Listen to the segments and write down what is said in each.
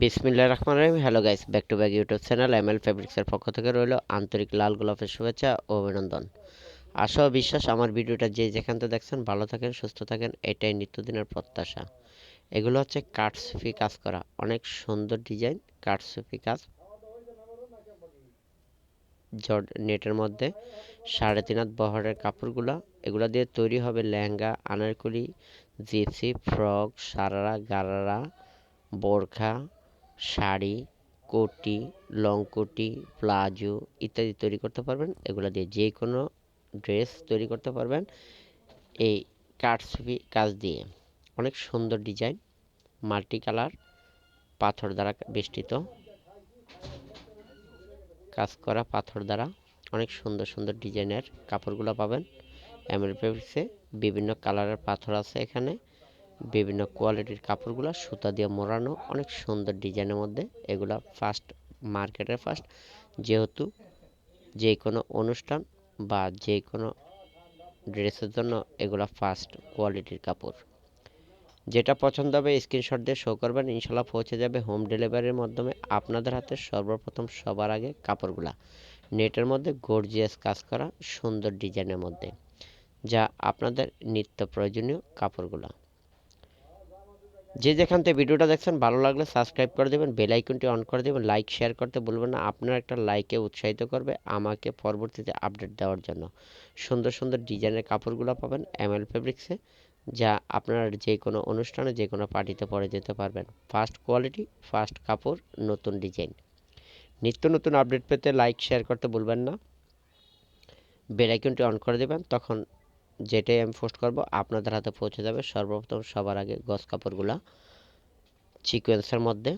বিসমিল্লাহ রহমান রহিম। Hello guys back to back YouTube channel M L ফেব্রিক্সের পক্ষ থেকে রইল আন্তরিক লাল গোলাপের শুভেচ্ছা ও অভিনন্দন। আশা বিশ্বাস আমার ভিডিওটা যে যেখান থেকে দেখছেন, ভালো থাকেন, সুস্থ থাকেন, এটাই নিত্যদিনের প্রত্যাশা। এগুলো হচ্ছে কাঠসুফি কাজ করা। অনেক সুন্দর ডিজাইন কাঠসুফি কাজ। নেটের মধ্যে সাড়ে তিন হাত বহরের কাপড়গুলো, এগুলো দিয়ে তৈরি হবে লেহেঙ্গা, আনারকুলি, জিপসি, ফ্রক, সারারা, গারারা, বোরখা শাড়ি, কোটি লং কোটি প্লাজো ইত্যাদি তৈরি করতে পারবেন। এগুলো দিয়ে যে কোনো ড্রেস তৈরি করতে পারবেন এই কাঠছবি কাজ দিয়ে। অনেক সুন্দর ডিজাইন, মাল্টি কালার, পাথর দ্বারা বেষ্টিত। কাজ করা পাথর দ্বারা অনেক সুন্দর সুন্দর ডিজাইনের কাপড়গুলো পাবেন। এমএল বিভিন্ন কালারের পাথর আছে এখানে। বিভিন্ন কোয়ালিটির কাপড়গুলো সুতা দিয়ে মোড়ানো, অনেক সুন্দর ডিজাইনের মধ্যে। এগুলা ফার্স্ট মার্কেটের ফার্স্ট যেহেতু যে কোনো অনুষ্ঠান বা যে কোনো ড্রেসের জন্য এগুলো ফার্স্ট কোয়ালিটির কাপড়। যেটা পছন্দ হবে স্ক্রিনশট দিয়ে শো করবেন ইনশাল্লাহ পৌঁছে যাবে হোম ডেলিভারির মাধ্যমে আপনাদের হাতে সর্বপ্রথম সবার আগে কাপড়গুলা। নেটের মধ্যে গর্জিয়াস কাজ করা সুন্দর ডিজাইনের মধ্যে, যা আপনাদের নিত্য প্রয়োজনীয় কাপড়গুলা। যে যেখান থেকে ভিডিওটা দেখছেন, ভালো লাগলে সাবস্ক্রাইব করে দেবেন বেল আইকনটি অন করে দেবেন লাইক শেয়ার করতে বলবেন না। আপনার একটা লাইকে উৎসাহিত করবে আমাকে পরবর্তীতে আপডেট দেওয়ার জন্য। সুন্দর সুন্দর ডিজাইনের কাপড়গুলো পাবেন এমএল ফেব্রিক্সে যা আপনার যে কোনো অনুষ্ঠানে যে কোনো পার্টিতে পরে যেতে পারবেন। ফার্স্ট কোয়ালিটি ফার্স্ট কাপড়, নতুন ডিজাইন নিত্য নতুন আপডেট পেতে লাইক শেয়ার করতে ভুলবেন না। বেল আইকনটি অন করে দেবেন, তখন যেটাই আমি পোস্ট করব, আপনাদের হাতে পৌঁছে যাবে। সর্বপ্রথম সবার আগে গস কাপড়গুলা সিকোয়েন্সের মধ্যে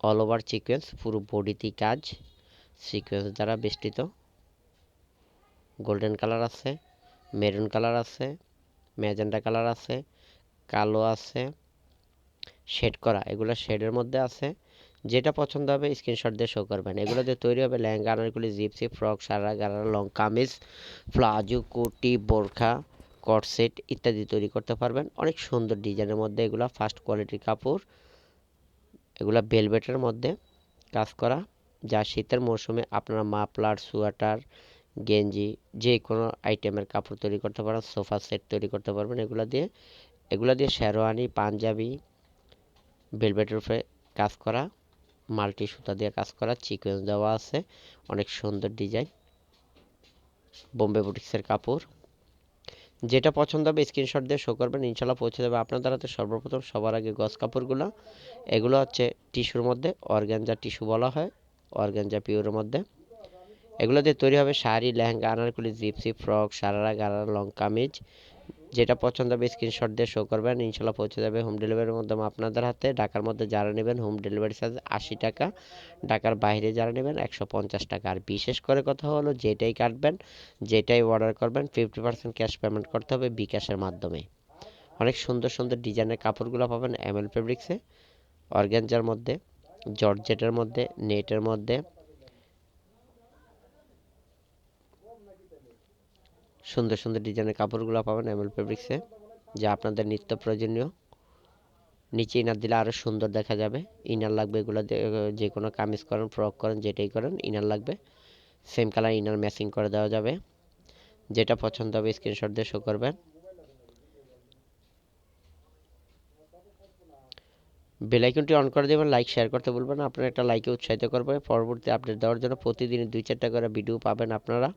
অল ওভার সিকোয়েন্স পুরো বডিতেই কাজ। সিকোয়েন্স দ্বারা বেষ্টিত গোল্ডেন কালার আছে মেরুন কালার আছে ম্যাজেন্ডা কালার আছে, কালো আছে শেড করা, এগুলো শেডের মধ্যে আছে। যেটা পছন্দ হবে স্ক্রিনশট দিয়ে শো করবেন। এগুলো দিয়ে তৈরি হবে লেহেঙ্গা আনারগুলি জিপসি, ফ্রক, সারা গারা লং কামিজ, প্লাজো কুটি বোরখা, কটসেট ইত্যাদি তৈরি করতে পারবেন। অনেক সুন্দর ডিজাইনের মধ্যে এগুলো ফার্স্ট কোয়ালিটির কাপড়। এগুলো বেলভেটের মধ্যে কাজ করা। যা শীতের মৌসুমে আপনারা মাফলার, সোয়াটার, গেঞ্জি যে কোনো আইটেমের কাপড় তৈরি করতে পারেন, সোফা সেট তৈরি করতে পারবেন এগুলো দিয়ে। এগুলো দিয়ে শেরওয়ানি, পাঞ্জাবি বেলভেটের উপরে কাজ করা। মাল্টি সুতা দিয়ে কাজ করা চিকেন দেওয়া আছে, অনেক সুন্দর ডিজাইন বোম্বে বুটিক্সের কাপড়। যেটা পছন্দ হবে স্ক্রিনশট দিয়ে শো করবেন, ইনশাল্লাহ পৌঁছে যাবে আপনাদের হাতে সর্বপ্রথম সবার আগে গজ কাপড়গুলো, এগুলো হচ্ছে টিস্যুর মধ্যে অর্গ্যানজা টিস্যু বলা হয় অর্গ্যানজা পিওরের মধ্যে। এগুলো দিয়ে তৈরি হবে sari, lehenga, anarkali gypsy frock sharara, gharara long kameez যেটা পছন্দ হবে স্ক্রিনশট দিয়ে শো করবেন। ইনশাল্লাহ পৌঁছে যাবে হোম ডেলিভারির মাধ্যমে আপনাদের হাতে। ঢাকার মধ্যে যারা নেবেন হোম ডেলিভারি চার্জ আশি টাকা। ঢাকার বাইরে যারা নেবেন, একশো পঞ্চাশ টাকা। আর বিশেষ করে কথা হলো, যেটাই কাটবেন, যেটাই অর্ডার করবেন ফিফটি পার্সেন্ট ক্যাশ পেমেন্ট করতে হবে বিকাশের মাধ্যমে। অনেক সুন্দর সুন্দর ডিজাইনের কাপড়গুলো পাবেন এমএল ফেব্রিক্সে অর্গ্যানজার মধ্যে জর্জেটের মধ্যে নেটের মধ্যে। সুন্দর সুন্দর ডিজাইনের কাপড়গুলো পাবেন এমএল ফেব্রিক্সে যা আপনাদের নিত্য প্রয়োজনীয়। নিচে ইনার দিলে আরও সুন্দর দেখা যাবে। ইনার লাগবে এগুলো যে কোনো কামিজ করেন ফ্রক করেন, যেটাই করেন ইনার লাগবে। সেম কালার ইনার ম্যাচিং করে দেওয়া যাবে। যেটা পছন্দ হবে স্ক্রিনশট দিয়ে শো করবেন। বেলাইকনটি অন করে দেবেন লাইক শেয়ার করতে বলবেন আপনার একটা লাইকে উৎসাহিত করবে। পরবর্তী আপডেট দেওয়ার জন্য প্রতিদিন দুই চারটা করে ভিডিও পাবেন আপনারা।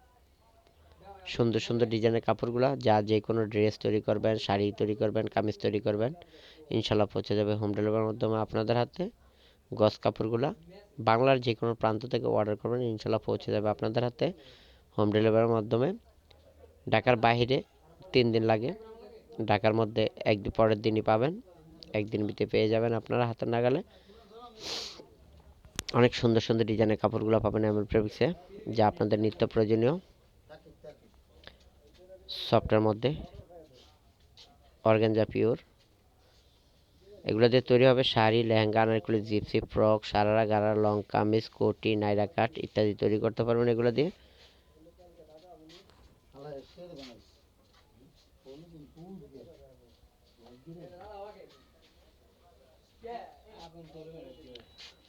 সুন্দর সুন্দর ডিজাইনের কাপড়গুলো, যা যে কোনো ড্রেস তৈরি করবেন, শাড়ি তৈরি করবেন, কামিজ তৈরি করবেন, ইনশাল্লাহ পৌঁছে যাবে হোম ডেলিভারির মাধ্যমে আপনাদের হাতে গস কাপড়গুলো। বাংলার যে কোনো প্রান্ত থেকে অর্ডার করবেন, ইনশাল্লাহ পৌঁছে যাবে আপনাদের হাতে হোম ডেলিভারির মাধ্যমে। ঢাকার বাইরে তিন দিন লাগে, ঢাকার মধ্যে একদিন পরের দিনই পাবেন, একদিন ভিতরে পেয়ে যাবেন আপনারা হাতের নাগালে। অনেক সুন্দর সুন্দর ডিজাইনের কাপড়গুলো পাবেন এমন প্রেমিক্সে যা আপনাদের নিত্য প্রয়োজনীয়। সফটের মধ্যে। Organza pure. এগুলো দিয়ে তৈরি হবে sari, lehenga, anarkali, gypsy, frock, sharara গারা long kameez কোটি, নাইরা কাট ইত্যাদি তৈরি করতে পারবেন এগুলো দিয়ে।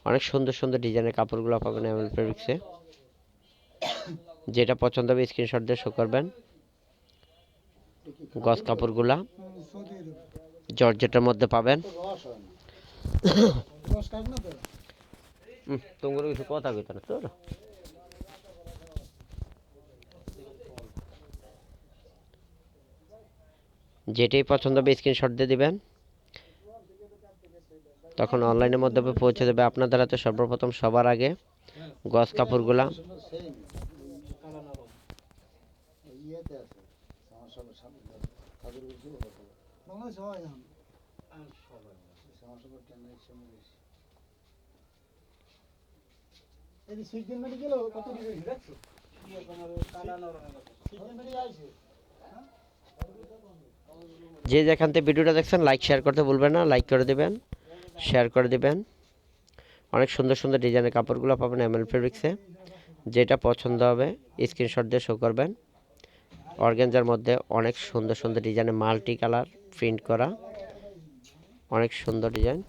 অনেক সুন্দর সুন্দর ডিজাইনের কাপড়গুলো পাবেন এমএল ফেব্রিক্সে যেটা পছন্দ হবে স্ক্রিনশট দিয়ে শো করবেন। গস কাপড়গুলা জর্জেটের মধ্যে পাবেন। তোমার কিছু কথা কইতো না যেটাই পছন্দ হবে স্ক্রিনশট দিয়ে দিবেন। তখন অনলাইনের মাধ্যমে পৌঁছে দেবে। আপনাদের হাতে সর্বপ্রথম সবার আগে গস কাপড়গুলা সেম কালা নরম ইয়েতে আছে আমার সব সামনে কাজের বেশি বাংলাদেশ এখন আমার সব টেনের সময় বেশি এই যে সুইট মেডিকেল কত ডিগ্রি দেখছ কালা নরম সুইট মেডিকেল আইছে যে যেখান থেকে ভিডিওটা দেখছেন লাইক শেয়ার করতে ভুলবেন না। লাইক করে দিবেন শেয়ার করে দিবেন। অনেক সুন্দর সুন্দর ডিজাইনের কাপড়গুলো পাবেন এমএল ফেব্রিক্সে যেটা পছন্দ হবে স্ক্রিনশট দিয়ে শো করবেন। অর্গেঞ্জার মধ্যে অনেক সুন্দর সুন্দর ডিজাইনের মাল্টি কালার প্রিন্ট করা। অনেক সুন্দর ডিজাইন